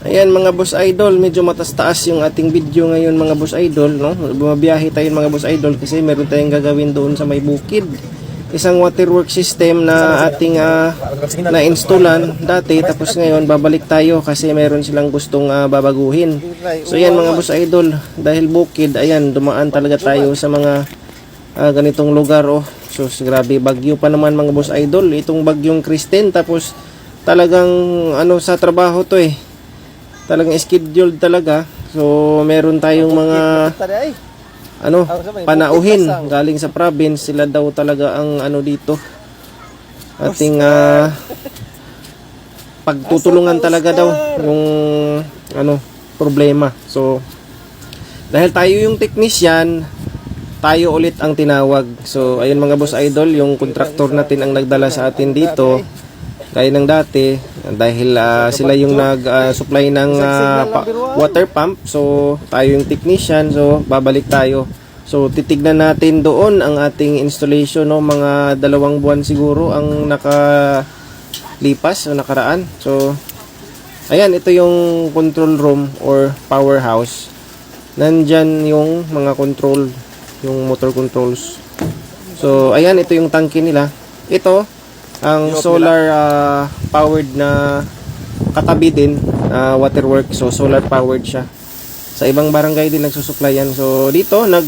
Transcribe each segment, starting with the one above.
Ayan mga boss idol, medyo matas-taas yung ating video ngayon mga boss idol, no? Bumabiyahe tayo mga boss idol kasi meron tayong gagawin doon sa may bukid. Isang waterwork system na ating ah, na-installan dati tapos ngayon babalik tayo kasi meron silang gustong ah, babaguhin. So yan mga boss idol, dahil bukid, ayan, dumaan talaga tayo sa mga ah, ganitong lugar oh. So grabe, bagyo pa naman mga boss idol, itong bagyong Kristen tapos talagang ano sa trabaho to eh talagang scheduled talaga. So, meron tayong mga ano, panauhin galing sa province. Sila daw talaga ang ano dito. Ating ah, pagtutulungan talaga daw yung ano, problema. So, dahil tayo yung technician, tayo ulit ang tinawag. So, ayun mga boss idol, yung contractor natin ang nagdala sa atin dito. Gaya ng dati, dahil ah, sila yung nag-supply ng ah, pa- water pump. So, tayo yung technician. So, babalik tayo. So, titignan natin doon ang ating installation. No? Mga dalawang buwan siguro ang nakalipas o nakaraan. So, ayan, ito yung control room or powerhouse. Nandyan yung mga control, yung motor controls. So, ayan, ito yung tangke nila. Ito, ang solar ah, powered na katabi din na waterwork. So, solar powered siya. Sa ibang barangay din nagsusupply yan. So, dito, nag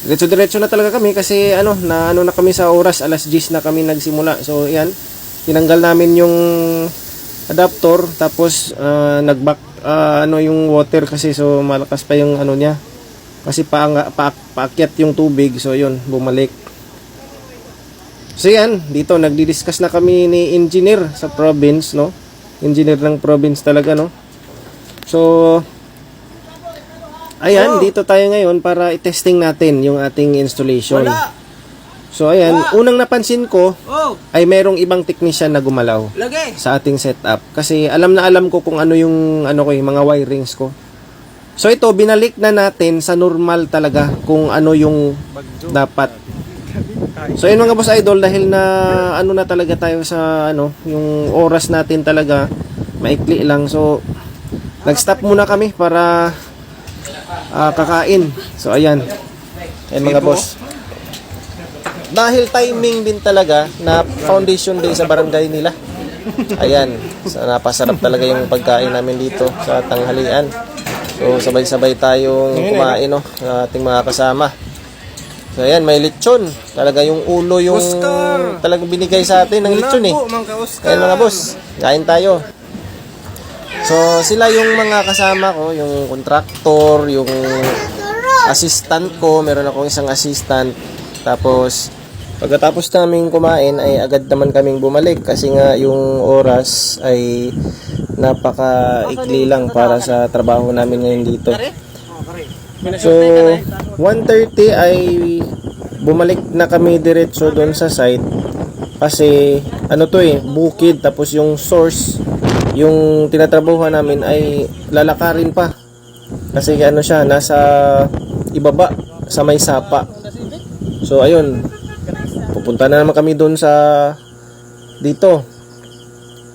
diretso-diretso na talaga kami kasi ano, na ano na kami sa oras, alas 10 na kami nagsimula. So, yan, tinanggal namin yung adapter tapos ah, nag-back ah, ano yung water kasi so malakas pa yung ano niya. Kasi pa, pa, paakyat yung tubig. So, yun, bumalik. So yan, dito nagdi-discuss na kami ni engineer sa province, no? Engineer ng province talaga, no? So, ayan, dito tayo ngayon para i-testing natin yung ating installation. So ayan, unang napansin ko Oh, ay merong ibang technician na gumalaw lagi. sa ating setup. Kasi alam na alam ko kung ano yung ano ko, yung mga wirings ko. So ito, binalik na natin sa normal talaga kung ano yung dapat. So yun mga boss idol dahil na ano na talaga tayo sa ano yung oras natin talaga maikli lang so nag-stop muna kami para ah, kakain. So ayan. Ayan mga boss. Dahil timing din talaga na foundation day sa barangay nila. Ayan. So, napasarap talaga yung pagkain namin dito sa tanghalian. So sabay-sabay tayong kumain no, ng ating mga kasama. So ayan, may lechon. Talaga yung ulo yung Oscar! talagang binigay sa atin ng lechon eh. Mangka Oscar. Ayan mga boss, kain tayo. So sila yung mga kasama ko, yung contractor, yung assistant ko, meron akong isang assistant. Tapos pagkatapos namin kumain ay agad naman kaming bumalik kasi nga yung oras ay napaka-ikli lang para sa trabaho namin ngayon dito. So, 1.30 ay bumalik na kami diretso doon sa site. Kasi ano to eh, bukid. Tapos yung source yung tinatrabahuhan namin ay lalakarin pa. Kasi ano siya, nasa ibaba sa may sapa. So ayun. Pupunta na naman kami doon sa dito.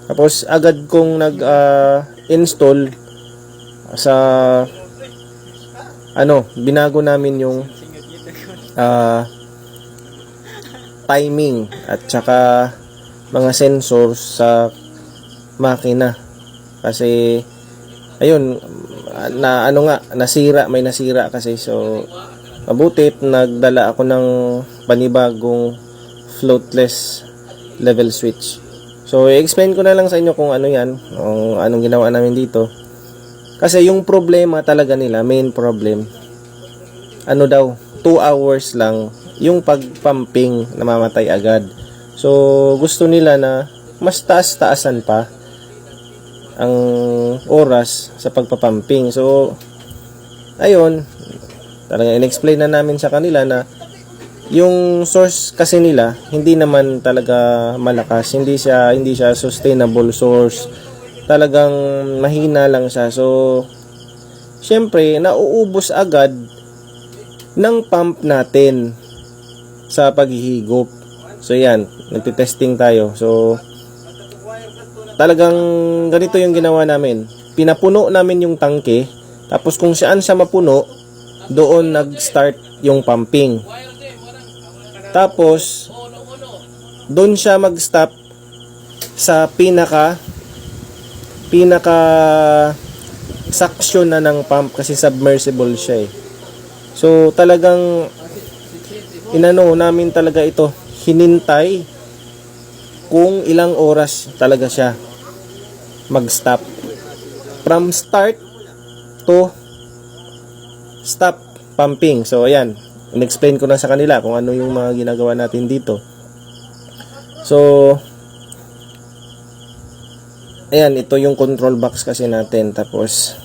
Tapos agad kong nag ah, install sa ano, binago namin yung ah, timing at saka mga sensors sa makina. Kasi ayun na ano nga nasira may nasira kasi. So mabutit nagdala ako ng panibagong floatless level switch. So i-explain ko na lang sa inyo kung ano yan kung anong ginawa namin dito kasi yung problema talaga nila, main problem, ano daw, 2 hours lang yung pagpumping namamatay agad. So, gusto nila na mas taas-taasan pa ang oras sa pagpapumping. So, ayun, talaga in-explain na namin sa kanila na yung source kasi nila hindi naman talaga malakas hindi siya hindi siya sustainable source talagang mahina lang siya. So, syempre, nauubos agad ng pump natin sa paghihigop. So, yan. Nagtitesting tayo. So, talagang ganito yung ginawa namin. Pinapuno namin yung tangke, tapos kung saan siya mapuno, doon nag-start yung pumping. Tapos, doon siya mag-stop sa pinaka pinaka suction na ng pump kasi submersible siya eh. So talagang inano namin talaga ito, hinintay kung ilang oras talaga siya mag-stop. From start to stop pumping. So ayan, in-explain ko na sa kanila kung ano yung mga ginagawa natin dito. So ayan, ito yung control box kasi natin. Tapos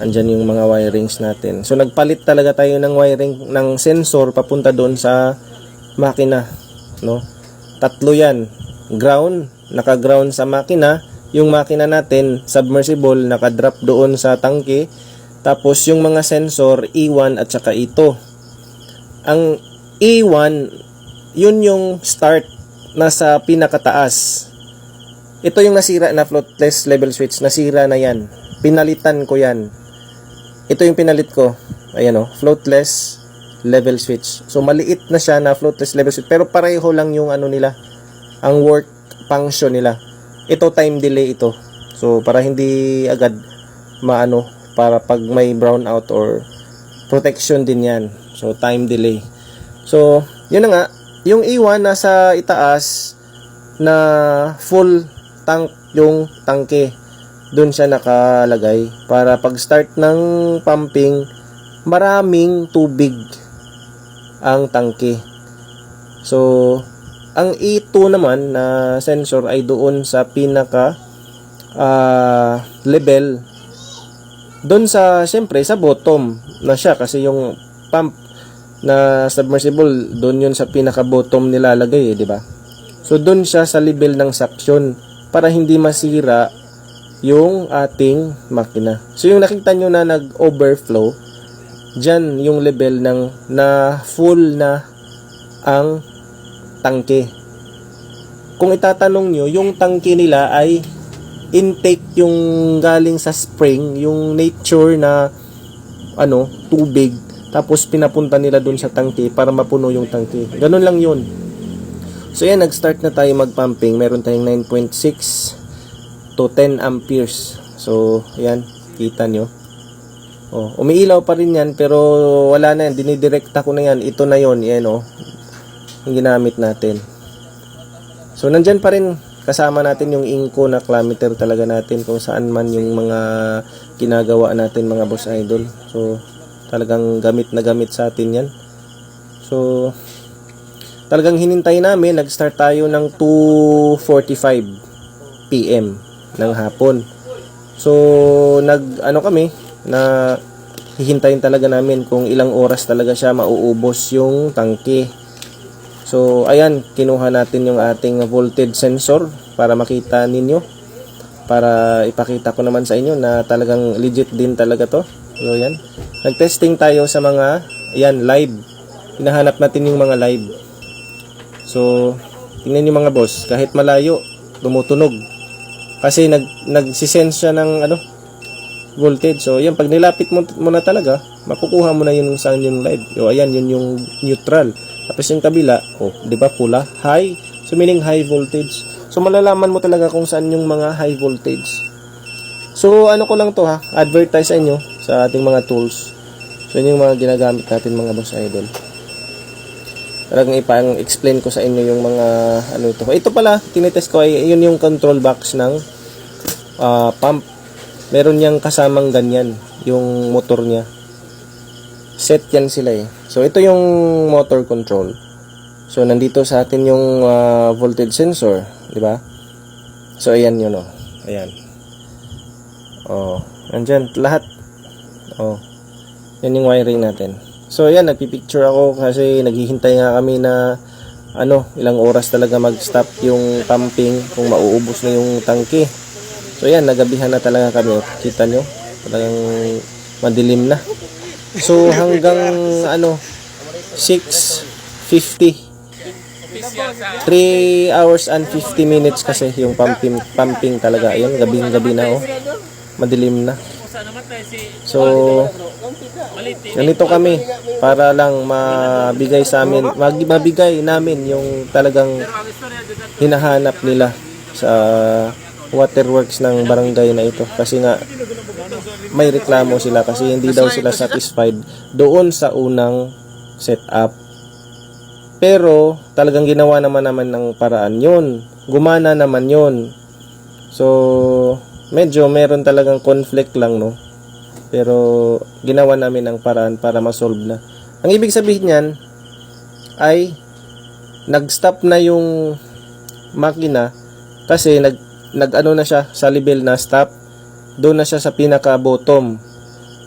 andyan yung mga wirings natin. So nagpalit talaga tayo ng wiring ng sensor papunta doon sa makina, no? Tatlo 'yan. Ground, naka-ground sa makina, yung makina natin submersible naka-drop doon sa tangke. Tapos yung mga sensor E1 at saka E2. Ang E1 yun yung start nasa pinakataas. Ito yung nasira na floatless level switch, nasira na 'yan. Pinalitan ko 'yan ito yung pinalit ko. Ayan o, floatless level switch. So, maliit na siya na floatless level switch. Pero pareho lang yung ano nila, ang work function nila. Ito time delay ito. So, para hindi agad maano, para pag may brownout or protection din yan. So, time delay. So, yun na nga. Yung E1 nasa itaas na full tank yung tangke. Doon siya nakalagay para pag start ng pumping maraming tubig ang tangke. So ang E2 naman na sensor ay doon sa pinaka ah, level. Doon sa siyempre sa bottom na siya kasi yung pump na submersible doon yun sa pinaka bottom nilalagay eh, di ba? So doon siya sa level ng suction para hindi masira yung ating makina. So yung nakita nyo na nag-overflow, dyan yung level ng na full na ang tangke. Kung itatanong nyo, yung tangke nila ay intake yung galing sa spring, yung nature na ano, tubig, tapos pinapunta nila dun sa tangke para mapuno yung tangke. Ganun lang yun. So yan, nag-start na tayo mag-pumping. Meron tayong 9.6 to 10 amperes. So, ayan, kita nyo. Oh, umiilaw pa rin yan pero wala na yan, dinidirekta ko na yan. Ito na yon, yan oh. Yung ginamit natin. So, nandyan pa rin kasama natin yung inko na kilometer talaga natin kung saan man yung mga ginagawa natin mga boss idol. So, talagang gamit na gamit sa atin yan. So, talagang hinintay namin, nag-start tayo ng 2.45 p.m ng hapon. So, nag ano kami na hihintayin talaga namin kung ilang oras talaga siya mauubos yung tangke. So, ayan, kinuha natin yung ating voltage sensor para makita ninyo. Para ipakita ko naman sa inyo na talagang legit din talaga to. So, yan. Nag-testing tayo sa mga, ayan, live. Hinahanap natin yung mga live. So, tingnan nyo mga boss, kahit malayo, tumutunog. Kasi nag nagsisense siya ng ano voltage. So, yan pag nilapit mo, mo na talaga, makukuha mo na yun saan yung live. So, ayan, yun yung neutral. Tapos yung kabila, oh, 'di ba pula? High. So meaning high voltage. So malalaman mo talaga kung saan yung mga high voltage. So ano ko lang to ha, advertise sa inyo sa ating mga tools. So yun yung mga ginagamit natin mga boss idol. Talagang ipang explain ko sa inyo yung mga ano ito. Ito pala, tinetest ko ay yun yung control box ng uh, pump. Meron niyang kasamang ganyan, yung motor niya. Set yan sila eh. So ito yung motor control. So nandito sa atin yung uh, voltage sensor, di ba? So ayan yun oh. Ayan. Oh, andyan lahat. Oh. Yan yung wiring natin. So yan, nagpipicture ako kasi naghihintay nga kami na ano, ilang oras talaga mag-stop yung pumping kung mauubos na yung tangke. So yan, nagabihan na talaga kami. Kita nyo, talagang madilim na. So hanggang ano, 6.50 3 hours and 50 minutes kasi yung pumping, pumping talaga. Ayun, gabing-gabi na oh. Madilim na. So, ganito kami para lang mabigay sa amin, mabigay namin yung talagang hinahanap nila sa waterworks ng barangay na ito. Kasi nga, may reklamo sila kasi hindi daw sila satisfied doon sa unang setup. Pero talagang ginawa naman naman ng paraan yun. Gumana naman yun. So, medyo meron talagang conflict lang, no? Pero ginawa namin ang paraan para ma-solve na. Ang ibig sabihin niyan ay nag-stop na yung makina kasi nag nag-ano na siya sa level na stop. Doon na siya sa pinaka bottom.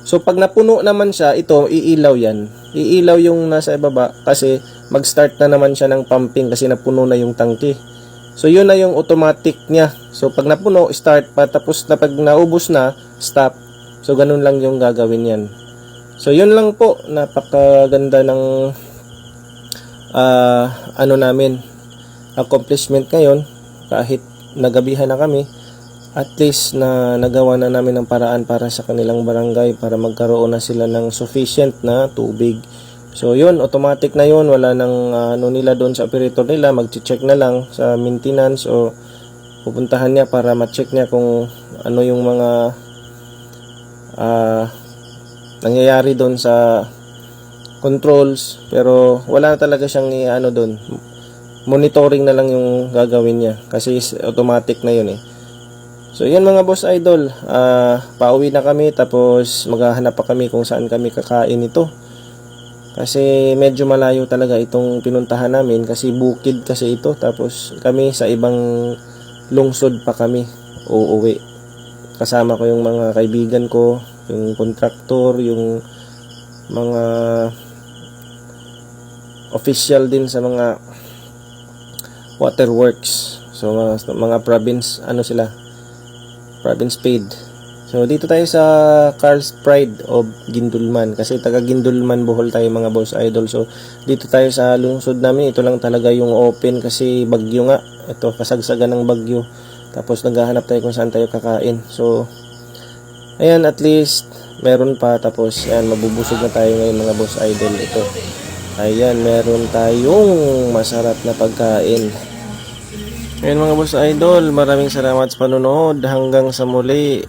So pag napuno naman siya, ito iilaw 'yan. Iilaw yung nasa ibaba kasi mag-start na naman siya ng pumping kasi napuno na yung tangke. So yun na yung automatic niya. So pag napuno, start pa tapos na pag naubos na, stop. So ganun lang yung gagawin yan. So yun lang po, napakaganda ng ah, ano namin accomplishment ngayon kahit nagabihan na kami at least na nagawa na namin ng paraan para sa kanilang barangay para magkaroon na sila ng sufficient na tubig. So yun, automatic na yun, wala nang ah, ano nila doon sa operator nila, mag-check na lang sa maintenance o pupuntahan niya para ma-check niya kung ano yung mga ah, nangyayari doon sa controls. Pero wala na talaga siyang ano doon. Monitoring na lang yung gagawin niya kasi automatic na yun eh. So yan mga boss idol. Ah pauwi na kami tapos maghahanap pa kami kung saan kami kakain ito kasi medyo malayo talaga itong pinuntahan namin kasi bukid kasi ito. Tapos kami sa ibang lungsod pa kami uuwi. Kasama ko yung mga kaibigan ko yung kontraktor yung mga official din sa mga waterworks. So mga, mga province ano sila? Province paid so dito tayo sa Carl's Pride of Gindulman kasi taga Gindulman Bohol tayo mga boss idol. So dito tayo sa lungsod namin. Ito lang talaga yung open kasi bagyo nga. Ito kasagsagan ng bagyo. Tapos naghahanap tayo kung saan tayo kakain. So ayan at least meron pa. Tapos ayan mabubusog na tayo ngayon mga boss idol. Ito ayan meron tayong masarap na pagkain. Ayan mga boss idol maraming salamat sa panonood. Hanggang sa muli